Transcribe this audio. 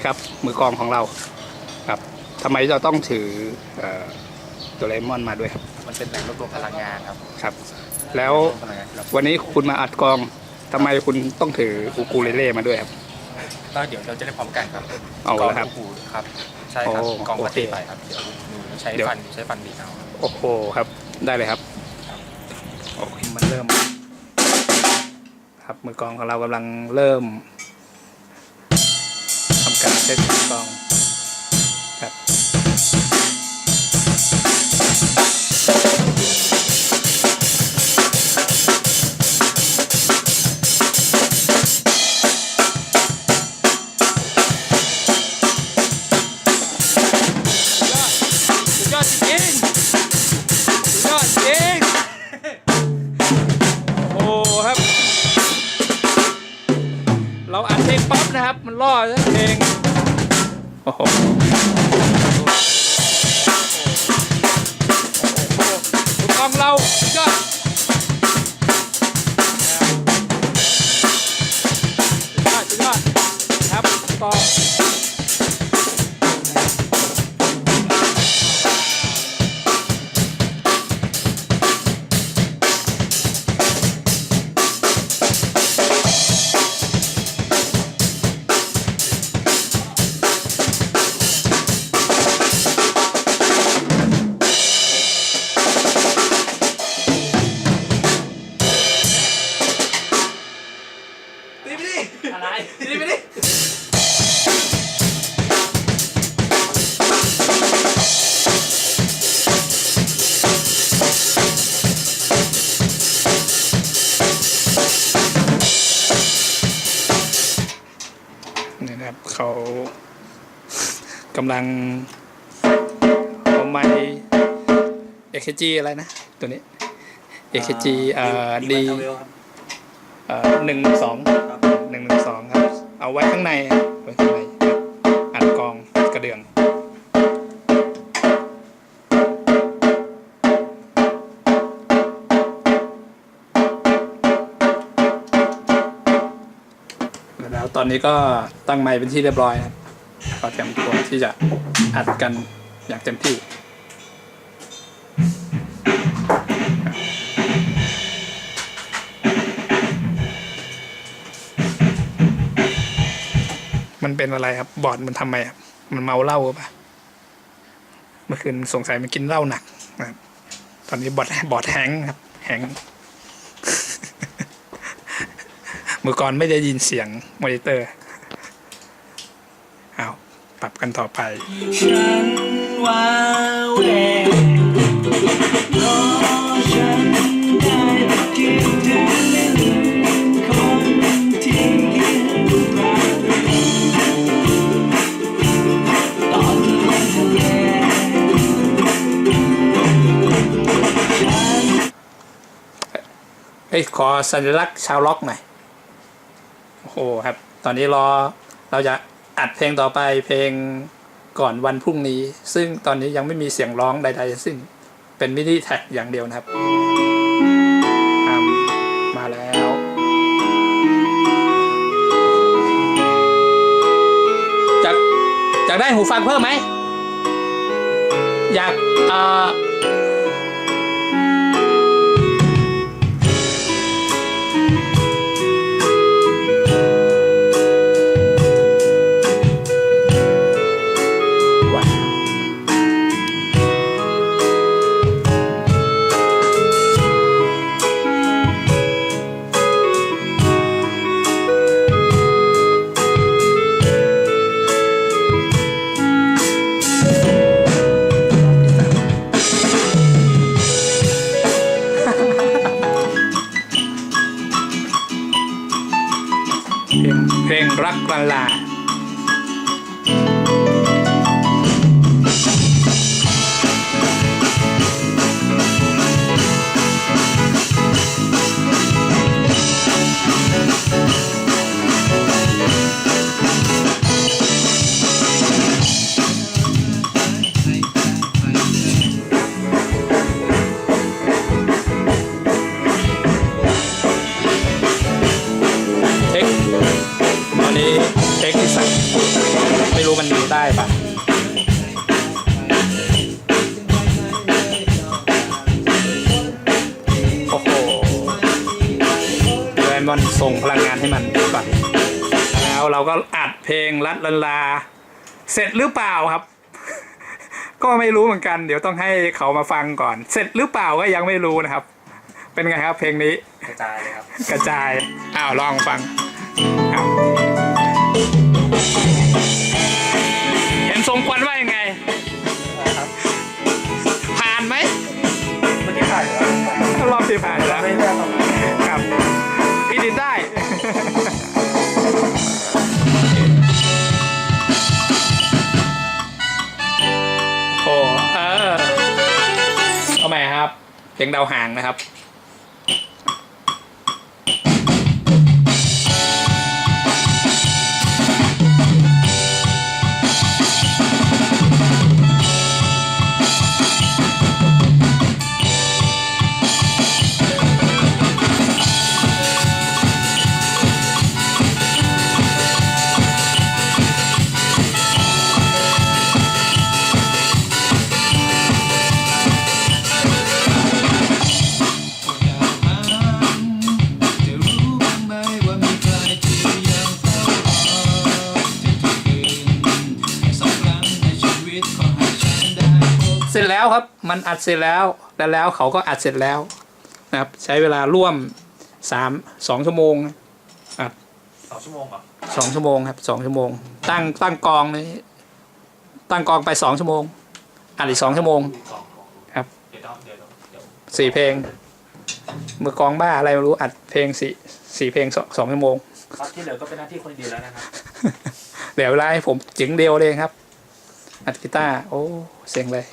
ดีครับ มือกลองของเราครับทำไมเราต้องถือเอ่อโดเรมอนมาด้วยครับ มันเป็นแหล่งรวบรวมพลังงานครับครับ แล้วพลังงานครับวันนี้คุณมาอัดกลองทำไมคุณต้องถืออูกูเลเล่มาด้วยครับก็เดี๋ยวเราจะได้พร้อมกันครับเอากองละครับหูครับใช่ครับโอ้กองโอปเคฏิไปครับเดี๋ยวหนูใช้เดี๋ยวฟันใช้ฟันดีดเอาโอ้โหครับได้เลยครับโอเคมันเริ่ม ครับมือกลองของเรากำลังเริ่มทำ การเช็คมือกลองครับยอดจริงยอดจริงโอ้ครับ เราอัดเพลงป๊อปนะครับ มันล่อเพลง โนี่นะครับ เขากำลังเอาไม้ AKG อะไรนะ ตัวนี้ AKG เอ่อ D เอ่อหนึ่งสองหนึ่งหนึ่งสองครับ เอาไว้ข้างในครับไว้ข้างใน แล้วตอนนี้ก็ตั้งไมค์เป็นที่เรียบร้อยนะครับก็เตรียมตัวที่จะอัดกันอย่างเต็มที่มันเป็นอะไรครับ บอร์ดมันทำไมครับ มันเมาเหล้าป่ะเมื่อคืนสงสัยมันกินเหล้าหนักนะครับ ตอนนี้บอร์ดบอดแฮงครับแฮง ก่อก่อนไม่ได้ยินเสียงมอนิเตอร์เอาปรับกันต่อไป ฉันว้าเวราะฉันได้แต่คิดถึงคนที่คิดรักตอนลงทะเลฉัน เอ้ยขอสัญลักษณ์ชาวล็อกหน่อย โอ้โหครับ ตอนนี้รอเราจะอัดเพลงต่อไปเพลงก่อนวันพรุ่งนี้ ซึ่งตอนนี้ยังไม่มีเสียงร้องใดๆทั้งสิ้นเป็นมินิแท็กอย่างเดียวนะครับอ่ามาแล้วจากจากได้หูฟังเพิ่มไหมอยากเอ่อ เพลงเพลงรักลาลา เลยมันส่งพลังงานให้มันก่อนแล้วเราก็อัดเพลงรัดลันลา เสร็จหรือเปล่าครับ ก็ไม่รู้เหมือนกัน เดี๋ยวต้องให้เขามาฟังก่อน เสร็จหรือเปล่าก็ยังไม่รู้นะครับ เป็นไงครับเพลงนี้กระจายเลยครับ กระจายอ้าวลองฟังอ้าวเห็นทรงควันว่ายังไงครับผ่านไหมเมื่อกี้ถ่ายแล้วรอบที่ผ่านแล้วไม่เลือกครับครับพี่ ดินได้ โอ้เออเอาใหม่ครับเพลงดาวหางนะครับ ร็จแล้วครับ มันอัดเสร็จแล้วแล้วแล้วเขาก็อัดเสร็จแล้วนะครับ ใช้เวลาร่วมสามสองชั่วโมงอัดสองชั่วโมงเหรอสองชั่วโมงครับสองชั่วโมง ตั้งตั้งกองนี้ตั้งกองไปสองชั่วโมงอัดอีกสองชั่วโมงสองครับ เดี๋ยวต้องเดี๋ยวต้องเดี๋ยวสี่เพลงมือกองบ้าอะไรไม่รู้อัดเพลงสี่สี่เพลงสองสองชั่วโมง ครับที่เหลือก็เป็นหน้าที่คนเดียวแล้วนะครับ เดี๋ยวเวลาให้ผมจึงเดียวเลยครับ อัดกีตาร์โอ้ เสียงเลย